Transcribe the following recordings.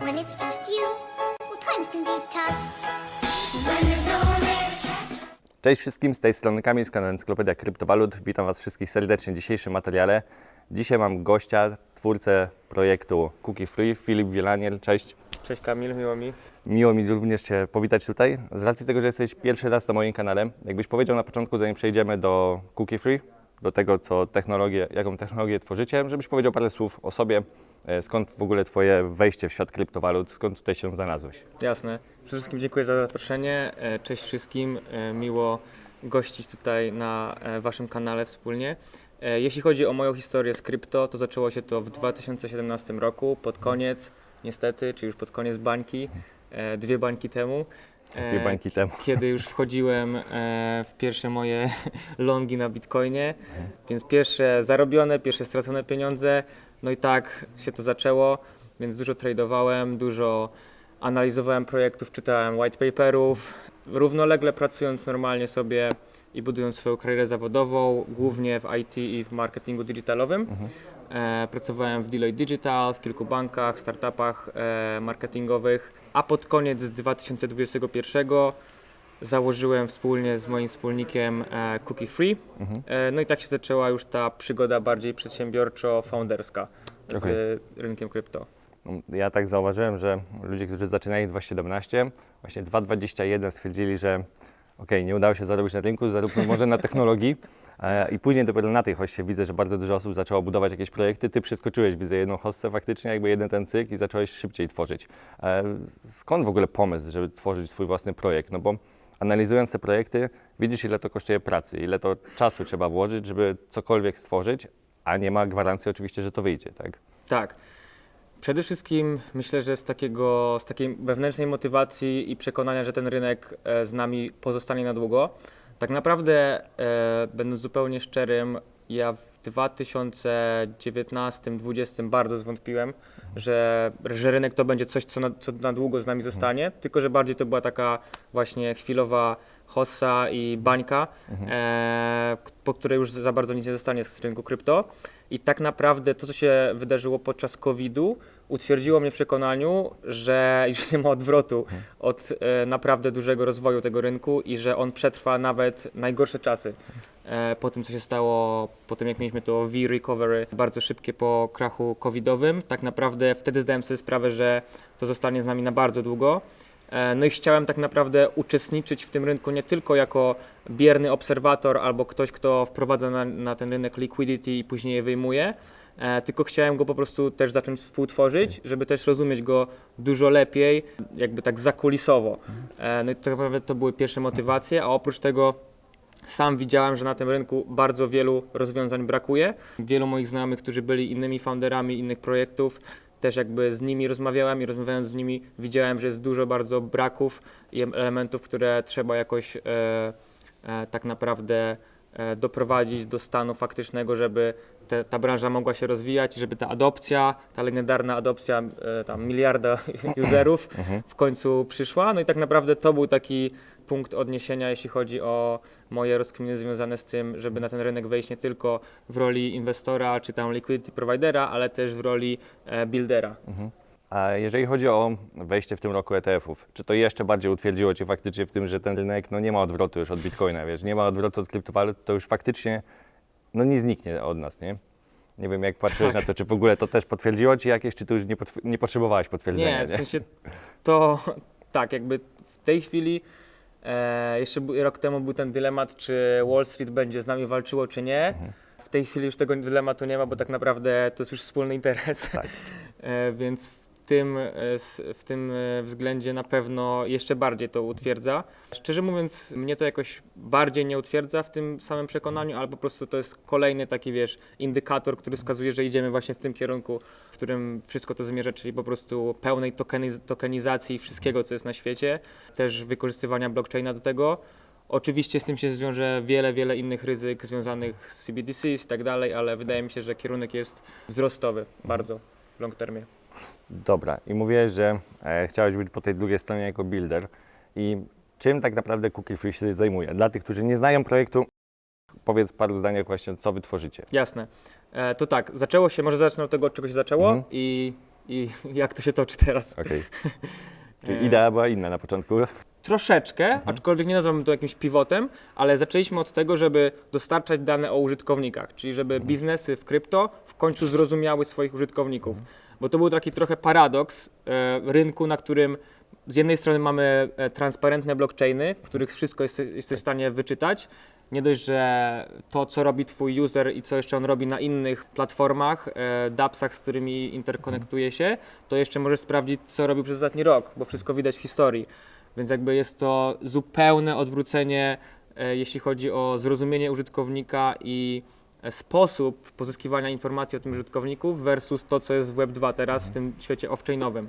when it's just you, well, times can be tough. When there's no one there. Cześć wszystkim, z tej strony Kamil z kanału Encyklopediach Kryptowalut. Witam Was wszystkich serdecznie w dzisiejszym materiale. Dzisiaj mam gościa, twórcę projektu Cookie Free, Filip Wielaniel. Cześć. Cześć Kamil, miło mi. Miło mi również Cię powitać tutaj. Z racji tego, że jesteś pierwszy raz na moim kanale, jakbyś powiedział na początku, zanim przejdziemy do Cookie Free, do tego, co technologię, jaką technologię tworzycie, żebyś powiedział parę słów o sobie, skąd w ogóle Twoje wejście w świat kryptowalut, skąd tutaj się znalazłeś. Jasne. Przede wszystkim dziękuję za zaproszenie. E, Cześć wszystkim. E, Miło gościć tutaj na e, Waszym kanale wspólnie. E, Jeśli chodzi o moją historię z krypto, to zaczęło się to w 2017 roku, pod koniec, niestety, czy już pod koniec bańki, e, dwie bańki temu. E, Dwie bańki temu. Kiedy już wchodziłem e, w pierwsze moje longi na Bitcoinie, więc pierwsze zarobione, pierwsze stracone pieniądze, no i tak się to zaczęło, więc dużo tradowałem, dużo analizowałem projektów, czytałem white paperów, równolegle pracując normalnie sobie i budując swoją karierę zawodową, głównie w IT i w marketingu digitalowym. E, pracowałem w Deloitte Digital, w kilku bankach, startupach e, marketingowych, a pod koniec 2021 założyłem wspólnie z moim wspólnikiem e, Cookie Free. E, no i tak się zaczęła już ta przygoda bardziej przedsiębiorczo-founderska z Okej. rynkiem krypto. No, Ja tak zauważyłem, że ludzie, którzy zaczynali w 2017, właśnie 2021 stwierdzili, że okej, nie udało się zarobić na rynku, zaróbmy może na technologii. E, I później dopiero na tej hoście widzę, że bardzo dużo osób zaczęło budować jakieś projekty. Ty przeskoczyłeś, widzę jedną hostę faktycznie, jakby jeden ten cykl i zacząłeś szybciej tworzyć. E, Skąd w ogóle pomysł, żeby tworzyć swój własny projekt? No bo analizując te projekty, widzisz ile to kosztuje pracy, ile to czasu trzeba włożyć, żeby cokolwiek stworzyć, a nie ma gwarancji oczywiście, że to wyjdzie, tak? Tak. Przede wszystkim myślę, że z, takiego, z takiej wewnętrznej motywacji i przekonania, że ten rynek e, z nami pozostanie na długo. Tak naprawdę, e, będąc zupełnie szczerym, ja 2019-2020 bardzo zwątpiłem, że, że rynek to będzie coś, co na, co na długo z nami zostanie, tylko że bardziej to była taka właśnie chwilowa hossa i bańka, e, k- po której już za bardzo nic nie zostanie z rynku krypto. I tak naprawdę to, co się wydarzyło podczas COVID-u, utwierdziło mnie w przekonaniu, że już nie ma odwrotu od e, naprawdę dużego rozwoju tego rynku i że on przetrwa nawet najgorsze czasy. E, po tym, co się stało, po tym jak mieliśmy to V-recovery bardzo szybkie po krachu covidowym, tak naprawdę wtedy zdałem sobie sprawę, że to zostanie z nami na bardzo długo. E, No i chciałem tak naprawdę uczestniczyć w tym rynku nie tylko jako bierny obserwator albo ktoś, kto wprowadza na, na ten rynek liquidity i później je wyjmuje, e, tylko chciałem go po prostu też zacząć współtworzyć, żeby też rozumieć go dużo lepiej, jakby tak zakulisowo. No i tak naprawdę to były pierwsze motywacje, a oprócz tego sam widziałem, że na tym rynku bardzo wielu rozwiązań brakuje. Wielu moich znajomych, którzy byli innymi founderami innych projektów, też jakby z nimi rozmawiałem i rozmawiając z nimi widziałem, że jest dużo bardzo braków i em- elementów, które trzeba jakoś e, e, tak naprawdę e, doprowadzić do stanu faktycznego, żeby te, ta branża mogła się rozwijać, żeby ta adopcja, ta legendarna adopcja e, tam miliarda userów w końcu przyszła. No i tak naprawdę to był taki punkt odniesienia, jeśli chodzi o moje rozkminy związane z tym, żeby na ten rynek wejść nie tylko w roli inwestora czy tam liquidity providera, ale też w roli e, buildera. A jeżeli chodzi o wejście w tym roku ETF-ów, czy to jeszcze bardziej utwierdziło Cię faktycznie w tym, że ten rynek no, nie ma odwrotu już od Bitcoina, wiesz, nie ma odwrotu od kryptowalut, to już faktycznie no, nie zniknie od nas, nie? Nie wiem, jak patrzyłeś na to, czy w ogóle to też potwierdziło Ci jakieś, czy to już nie, nie potrzebowałeś potwierdzenia, Nie, w sensie to tak, jakby w tej chwili e, jeszcze rok temu był ten dylemat, czy Wall Street będzie z nami walczyło, czy nie. W tej chwili już tego dylematu nie ma, bo tak naprawdę to jest już wspólny interes. Tak. E, więc tym, e, w tym e, względzie na pewno jeszcze bardziej to utwierdza. Szczerze mówiąc, mnie to jakoś bardziej nie utwierdza w tym samym przekonaniu, ale po prostu to jest kolejny taki, wiesz, indykator, który wskazuje, że idziemy właśnie w tym kierunku, w którym wszystko to zmierza, czyli po prostu pełnej tokeniz- tokenizacji wszystkiego, co jest na świecie, też wykorzystywania blockchaina do tego. Oczywiście z tym się zwiąże wiele, wiele innych ryzyk związanych z CBDCs i tak dalej, ale wydaje mi się, że kierunek jest wzrostowy bardzo w long termie. Dobra, i mówiłeś, że e, chciałeś być po tej drugiej stronie jako builder. I czym tak naprawdę Cookie Free się zajmuje? Dla tych, którzy nie znają projektu, powiedz paru zdaniach właśnie, co wy tworzycie. Jasne. E, to tak, zaczęło się, może zacznę od tego, od czego się zaczęło Mhm. i i jak to się toczy teraz. Okej. Czyli E, idea była inna na początku. Troszeczkę, aczkolwiek nie nazwałbym to jakimś pivotem, ale zaczęliśmy od tego, żeby dostarczać dane o użytkownikach, czyli żeby biznesy w krypto w końcu zrozumiały swoich użytkowników. Bo to był taki trochę paradoks e, rynku, na którym z jednej strony mamy e, transparentne blockchainy, w których wszystko jest, jesteś w stanie wyczytać. Nie dość, że to, co robi Twój user i co jeszcze on robi na innych platformach, e, dAppsach, z którymi interkonektuje się, to jeszcze możesz sprawdzić, co robił przez ostatni rok, bo wszystko widać w historii. Więc jakby jest to zupełne odwrócenie, jeśli chodzi o zrozumienie użytkownika i sposób pozyskiwania informacji o tym użytkowniku versus to, co jest w Web2 teraz w tym świecie off-chainowym.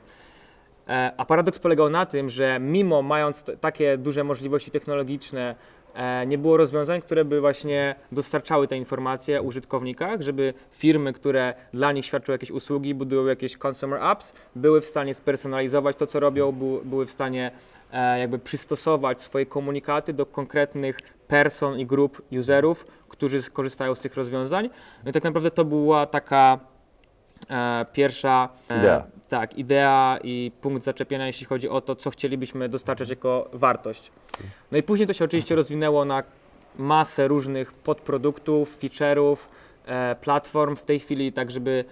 E, A paradoks polegał na tym, że mimo mając takie duże możliwości technologiczne, e, nie było rozwiązań, które by właśnie dostarczały te informacje użytkownikach, żeby firmy, które dla nich świadczą jakieś usługi, budują jakieś consumer apps, były w stanie spersonalizować to, co robią, były w stanie e, jakby przystosować swoje komunikaty do konkretnych person i grup userów, którzy skorzystają z tych rozwiązań. No i tak naprawdę to była taka e, pierwsza e, Idea. tak, idea i punkt zaczepienia, jeśli chodzi o to, co chcielibyśmy dostarczać jako wartość. No i później to się oczywiście rozwinęło na masę różnych podproduktów, feature'ów, e, platform w tej chwili, tak żeby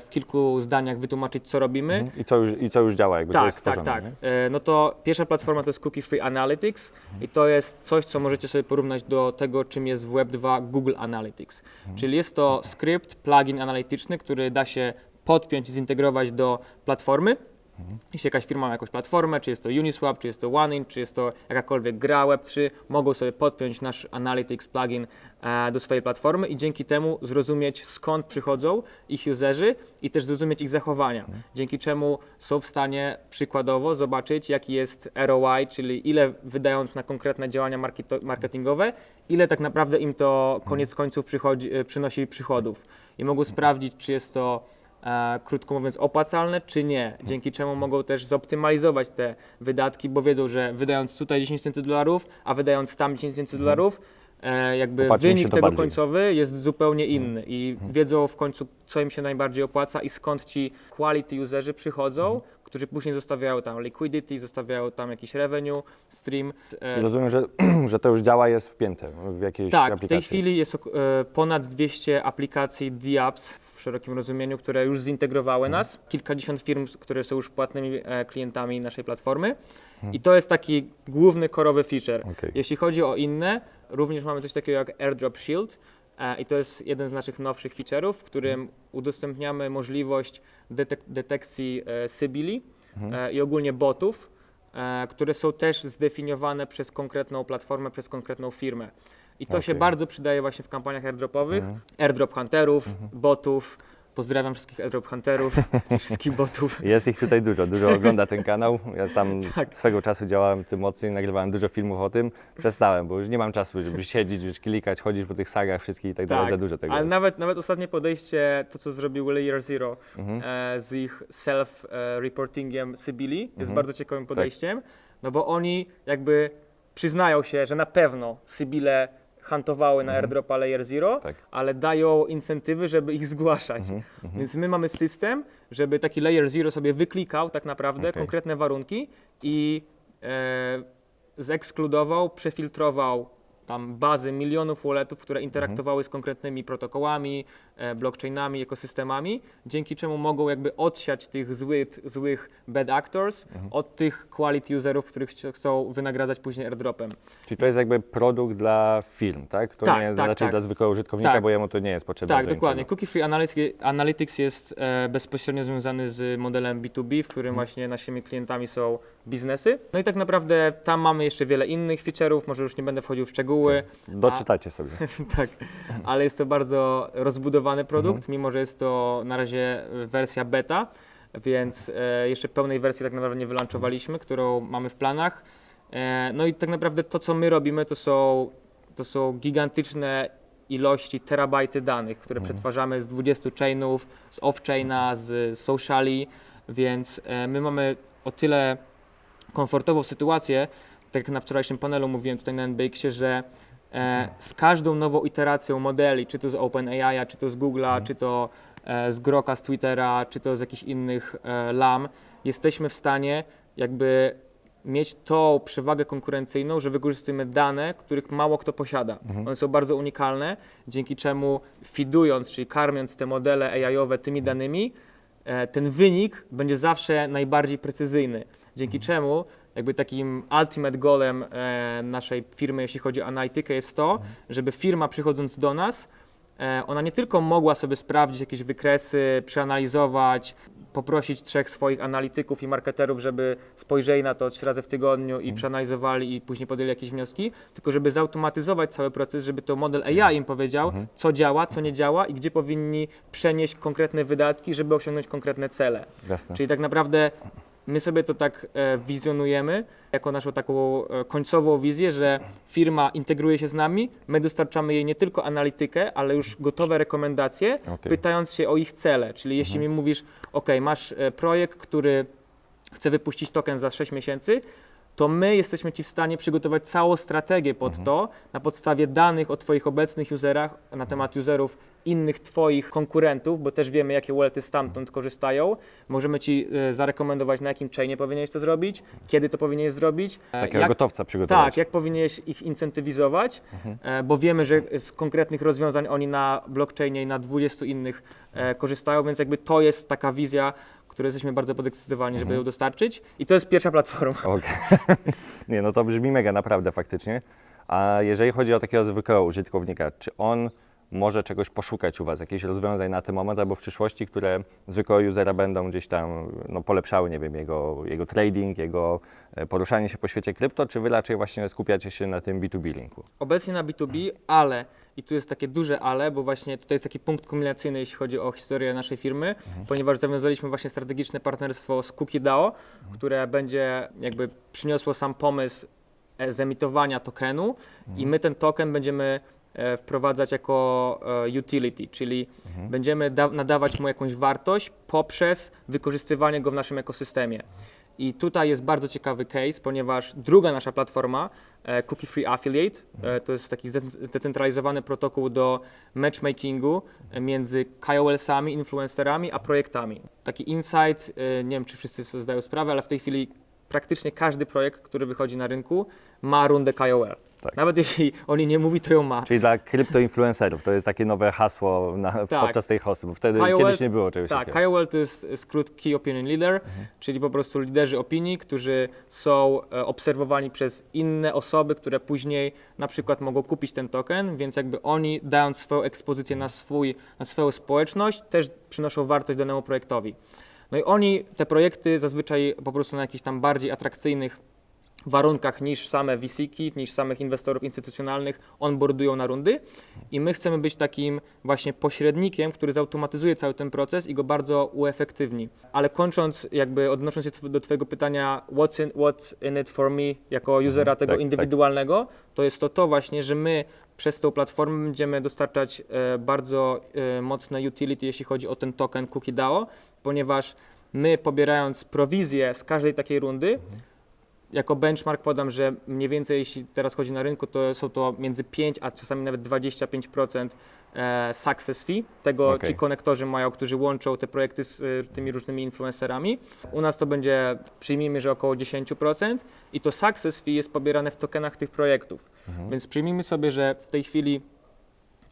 w kilku zdaniach wytłumaczyć, co robimy. I co już, i co już działa, jakby to Tak, jest tak, stworzone. tak. nie? E, No to pierwsza platforma to jest Cookie Free Analytics i to jest coś, co możecie sobie porównać do tego, czym jest w Web2 Google Analytics. Czyli jest to skrypt, plugin analityczny, który da się podpiąć i zintegrować do platformy. Jeśli jakaś firma ma jakąś platformę, czy jest to Uniswap, czy jest to OneInt, czy jest to jakakolwiek gra Web3, mogą sobie podpiąć nasz Analytics plugin e, do swojej platformy i dzięki temu zrozumieć skąd przychodzą ich userzy i też zrozumieć ich zachowania. Dzięki czemu są w stanie przykładowo zobaczyć, jaki jest ROI, czyli ile wydając na konkretne działania marketingowe, ile tak naprawdę im to koniec końców przychodzi, e, przynosi przychodów. I mogą sprawdzić, czy jest to e, krótko mówiąc, opłacalne, czy nie. Dzięki czemu mogą też zoptymalizować te wydatki, bo wiedzą, że wydając tutaj 10 tysięcy dolarów, a wydając tam 10 tysięcy dolarów, e, jakby Opłaci im się wynik tego bardziej. końcowy jest zupełnie inny i wiedzą w końcu, co im się najbardziej opłaca i skąd ci quality userzy przychodzą, którzy później zostawiają tam liquidity, zostawiają tam jakiś revenue, stream. E, I rozumiem, że, że to już działa, jest wpięte w jakiejś tak, aplikacji. w tej chwili jest ok- e, ponad 200 aplikacji DApps w szerokim rozumieniu, które już zintegrowały Mhm. nas. Kilkadziesiąt firm, które są już płatnymi e, klientami naszej platformy. Mhm. I to jest taki główny korowy feature. Okej. Jeśli chodzi o inne, również mamy coś takiego jak AirDrop Shield. e, I to jest jeden z naszych nowszych feature'ów, w którym udostępniamy możliwość detek- detekcji e, Sybili e, i ogólnie botów, które są też zdefiniowane przez konkretną platformę, przez konkretną firmę. I to się Okej. bardzo przydaje właśnie w kampaniach airdropowych. Airdrop hunterów, botów. Pozdrawiam wszystkich airdrop hunterów i wszystkich botów. Jest ich tutaj dużo, dużo ogląda ten kanał. Ja sam Tak. swego czasu działałem tym mocniej, nagrywałem dużo filmów o tym. Przestałem, bo już nie mam czasu, żeby siedzieć, już klikać, chodzić po tych sagach wszystkich i tak dalej, za dużo tego ale jest. nawet, nawet ostatnie podejście, to co zrobił Layer Zero Mhm. e, z ich self-reportingiem Sybili, jest Mhm. bardzo ciekawym podejściem, no bo oni jakby przyznają się, że na pewno Sybile hantowały na airdropa Layer Zero, Tak. ale dają incentywy, żeby ich zgłaszać. Mhm, mhm. Więc my mamy system, żeby taki Layer Zero sobie wyklikał tak naprawdę Okej. konkretne warunki i e, zeekskludował, przefiltrował tam bazy milionów walletów, które interaktowały z konkretnymi protokołami, e, blockchainami, ekosystemami, dzięki czemu mogą jakby odsiać tych złych, złych bad actors od tych quality userów, których chci- chcą wynagradzać później airdropem. Czyli to jest jakby produkt dla firm, tak? To Tak, nie jest tak, raczej tak. dla zwykłego użytkownika, Tak. bo jemu to nie jest potrzebne. Tak, do dokładnie. niczego. Cookie Free Analytics- Analytics jest e, bezpośrednio związany z modelem B2B, w którym właśnie naszymi klientami są biznesy. No i tak naprawdę tam mamy jeszcze wiele innych feature'ów, może już nie będę wchodził w szczegóły, Doczytacie sobie. tak, ale jest to bardzo rozbudowany produkt, mimo że jest to na razie wersja beta, więc e, jeszcze pełnej wersji tak naprawdę nie wylanczowaliśmy, którą mamy w planach. E, no i tak naprawdę to, co my robimy, to są, to są gigantyczne ilości, terabajty danych, które przetwarzamy z 20 chainów, z off-chaina, z sociali, więc e, my mamy o tyle komfortową sytuację, tak jak na wczorajszym panelu mówiłem tutaj na NBX-ie, że e, z każdą nową iteracją modeli, czy to z OpenAI, czy to z Google'a, czy to e, z Groka, z Twittera, czy to z jakichś innych e, lam, jesteśmy w stanie jakby mieć tą przewagę konkurencyjną, że wykorzystujemy dane, których mało kto posiada. One są bardzo unikalne, dzięki czemu feedując, czyli karmiąc te modele AI-owe tymi danymi, e, ten wynik będzie zawsze najbardziej precyzyjny. Dzięki czemu jakby takim ultimate goalem e, naszej firmy, jeśli chodzi o analitykę, jest to, żeby firma przychodząc do nas, e, ona nie tylko mogła sobie sprawdzić jakieś wykresy, przeanalizować, poprosić trzech swoich analityków i marketerów, żeby spojrzeli na to trzy razy w tygodniu i przeanalizowali i później podjęli jakieś wnioski, tylko żeby zautomatyzować cały proces, żeby to model AI im powiedział, co działa, co nie działa i gdzie powinni przenieść konkretne wydatki, żeby osiągnąć konkretne cele. Jasne. Czyli tak naprawdę my sobie to tak e, wizjonujemy jako naszą taką e, końcową wizję, że firma integruje się z nami, my dostarczamy jej nie tylko analitykę, ale już gotowe rekomendacje, Okej. pytając się o ich cele. Czyli jeśli mi mówisz, OK, masz e, projekt, który chce wypuścić token za 6 miesięcy, to my jesteśmy Ci w stanie przygotować całą strategię pod to na podstawie danych o Twoich obecnych userach, na temat userów innych Twoich konkurentów, bo też wiemy, jakie wallety stamtąd korzystają. Możemy Ci e, zarekomendować, na jakim chainie powinieneś to zrobić, kiedy to powinieneś zrobić. e, Takiego jak- gotowca przygotować. tak, jak powinieneś ich incentywizować, e, bo wiemy, że z konkretnych rozwiązań oni na blockchainie i na 20 innych e, korzystają, więc jakby to jest taka wizja, której jesteśmy bardzo podekscytowani, żeby ją dostarczyć. I to jest pierwsza platforma. Okej. Nie, no to brzmi mega naprawdę faktycznie. A jeżeli chodzi o takiego zwykłego użytkownika, czy on może czegoś poszukać u Was, jakichś rozwiązań na ten moment albo w przyszłości, które zwykłego usera będą gdzieś tam no, polepszały, nie wiem, jego, jego trading, jego e, poruszanie się po świecie krypto, czy Wy raczej właśnie skupiacie się na tym B2B linku? Obecnie na B2B, ale, i tu jest takie duże ale, bo właśnie tutaj jest taki punkt kulminacyjny, jeśli chodzi o historię naszej firmy, ponieważ zawiązaliśmy właśnie strategiczne partnerstwo z Cookie DAO, które będzie jakby przyniosło sam pomysł e, zemitowania tokenu i my ten token będziemy wprowadzać jako e, utility, czyli będziemy da- nadawać mu jakąś wartość poprzez wykorzystywanie go w naszym ekosystemie. I tutaj jest bardzo ciekawy case, ponieważ druga nasza platforma, e, Cookie Free Affiliate, e, to jest taki zde- zdecentralizowany protokół do matchmakingu e, między KOL-sami, influencerami, a projektami. Taki insight, e, nie wiem czy wszyscy sobie zdają sprawę, ale w tej chwili praktycznie każdy projekt, który wychodzi na rynku, ma rundę KOL. Tak. Nawet jeśli oni nie mówi, to ją ma. Czyli dla kryptoinfluencerów, to jest takie nowe hasło na, Tak. podczas tej hosty, bo wtedy KOL kiedyś nie było czegoś Tak, takiego. KOL to jest skrót Key Opinion Leader, czyli po prostu liderzy opinii, którzy są e, obserwowani przez inne osoby, które później na przykład mogą kupić ten token, więc jakby oni dając swoją ekspozycję na, swój, na swoją społeczność też przynoszą wartość danemu projektowi. No i oni te projekty zazwyczaj po prostu na jakichś tam bardziej atrakcyjnych warunkach niż same VC-ki, niż samych inwestorów instytucjonalnych onboardują na rundy i my chcemy być takim właśnie pośrednikiem, który zautomatyzuje cały ten proces i go bardzo uefektywni. Ale kończąc, jakby odnosząc się do Twojego pytania, what's in, what's in it for me jako usera tego tak, tak. indywidualnego, to jest to to właśnie, że my przez tą platformę będziemy dostarczać e, bardzo e, mocne utility, jeśli chodzi o ten token Cookie DAO, ponieważ my pobierając prowizję z każdej takiej rundy, jako benchmark podam, że mniej więcej jeśli teraz chodzi na rynku, to są to między 5 a czasami nawet 25% e, success fee, tego Okej. ci konektorzy mają, którzy łączą te projekty z e, tymi różnymi influencerami. U nas to będzie, przyjmijmy, że około 10% i to success fee jest pobierane w tokenach tych projektów. Więc przyjmijmy sobie, że w tej chwili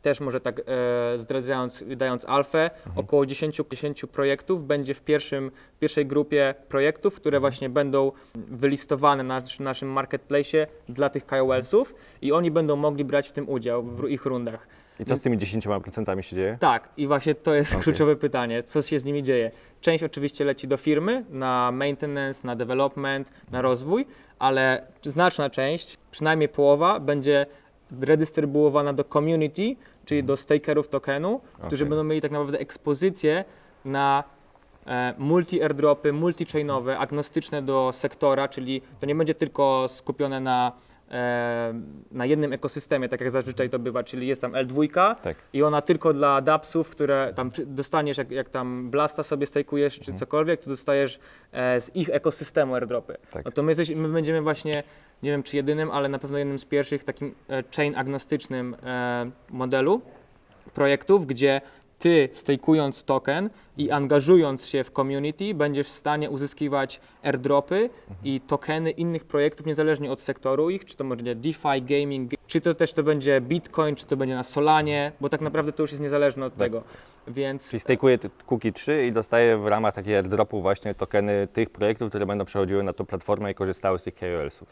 też może tak e, zdradzając, dając alfę, około 10, 10 projektów będzie w pierwszym, pierwszej grupie projektów, które właśnie będą wylistowane na nasz- naszym marketplace dla tych KOL-sów i oni będą mogli brać w tym udział w ich rundach. I co z tymi 10% się dzieje? Tak, i właśnie to jest Okej. kluczowe pytanie, co się z nimi dzieje. Część oczywiście leci do firmy na maintenance, na development, na rozwój, ale znaczna część, przynajmniej połowa, będzie redystrybuowana do community, czyli do stakerów tokenu, którzy Okej. będą mieli tak naprawdę ekspozycję na e, multi-airdropy, multi-chainowe, agnostyczne do sektora, czyli to nie będzie tylko skupione na, e, na jednym ekosystemie, tak jak zazwyczaj to bywa, czyli jest tam L2 Tak. i ona tylko dla dapsów, które tam dostaniesz, jak, jak tam Blasta sobie stajkujesz czy cokolwiek, to dostajesz e, z ich ekosystemu airdropy. Tak. No to my, jesteś, my będziemy właśnie, nie wiem czy jedynym, ale na pewno jednym z pierwszych takim e, chain agnostycznym e, modelu projektów, gdzie ty stejkując token i angażując się w community, będziesz w stanie uzyskiwać airdropy i tokeny innych projektów, niezależnie od sektoru ich, czy to będzie DeFi, gaming, czy to też to będzie Bitcoin, czy to będzie na Solanie, bo tak naprawdę to już jest niezależne od tego. Więc Czyli stakuje Cookie 3 i dostaje w ramach takiego airdropu właśnie tokeny tych projektów, które będą przechodziły na tą platformę i korzystały z tych KOL-sów.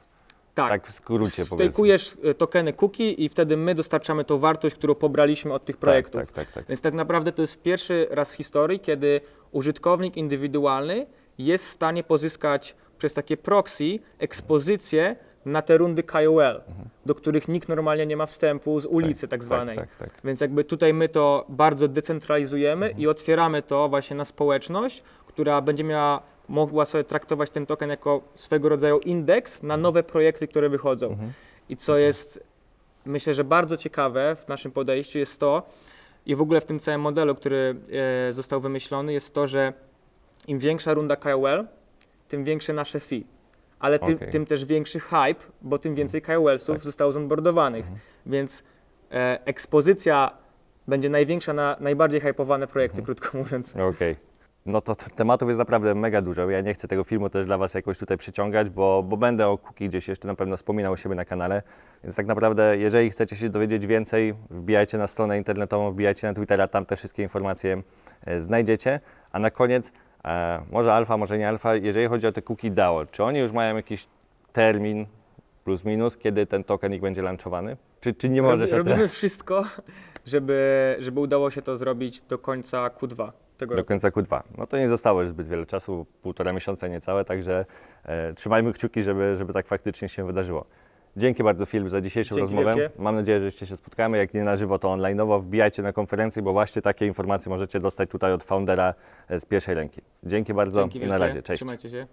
Tak, Tak w skrócie powiedzmy. y, tokeny cookie i wtedy my dostarczamy tą wartość, którą pobraliśmy od tych projektów. Tak, tak, tak. tak. Więc tak naprawdę to jest pierwszy raz w historii, kiedy użytkownik indywidualny jest w stanie pozyskać przez takie proxy ekspozycję na te rundy KOL, do których nikt normalnie nie ma wstępu z ulicy tak, zwanej. Tak, tak, tak. Więc jakby tutaj my to bardzo decentralizujemy i otwieramy to właśnie na społeczność, która będzie miała, mogła sobie traktować ten token jako swego rodzaju indeks na nowe projekty, które wychodzą. I co jest, myślę, że bardzo ciekawe w naszym podejściu jest to, i w ogóle w tym całym modelu, który e, został wymyślony, jest to, że im większa runda KOL, tym większe nasze fee. Ale tym, Okej. tym też większy hype, bo tym więcej KOL-sów Tak. zostało zonboardowanych. Więc e, ekspozycja będzie największa na najbardziej hypowane projekty, krótko mówiąc. Okej. No to tematów jest naprawdę mega dużo. Ja nie chcę tego filmu też dla Was jakoś tutaj przyciągać, bo, bo będę o Cookie gdzieś jeszcze na pewno wspominał u siebie na kanale. Więc tak naprawdę, jeżeli chcecie się dowiedzieć więcej, wbijajcie na stronę internetową, wbijajcie na Twittera, tam te wszystkie informacje e, znajdziecie. A na koniec, e, może alfa, może nie alfa, jeżeli chodzi o te Cookie DAO, czy oni już mają jakiś termin plus minus, kiedy ten token ich będzie launchowany? Czy, czy nie może się robimy wszystko, żeby, żeby udało się to zrobić do końca Q2 tego Do roku. końca Q2. No to nie zostało już zbyt wiele czasu, półtora miesiąca niecałe, także e, trzymajmy kciuki, żeby, żeby tak faktycznie się wydarzyło. Dzięki bardzo Filip za dzisiejszą Dzięki rozmowę. wielkie. Mam nadzieję, że jeszcze się spotkamy. Jak nie na żywo, to online'owo. Wbijajcie na konferencję, bo właśnie takie informacje możecie dostać tutaj od foundera e, z pierwszej ręki. Dzięki bardzo Dzięki i na wielkie. razie. Cześć. Trzymajcie się.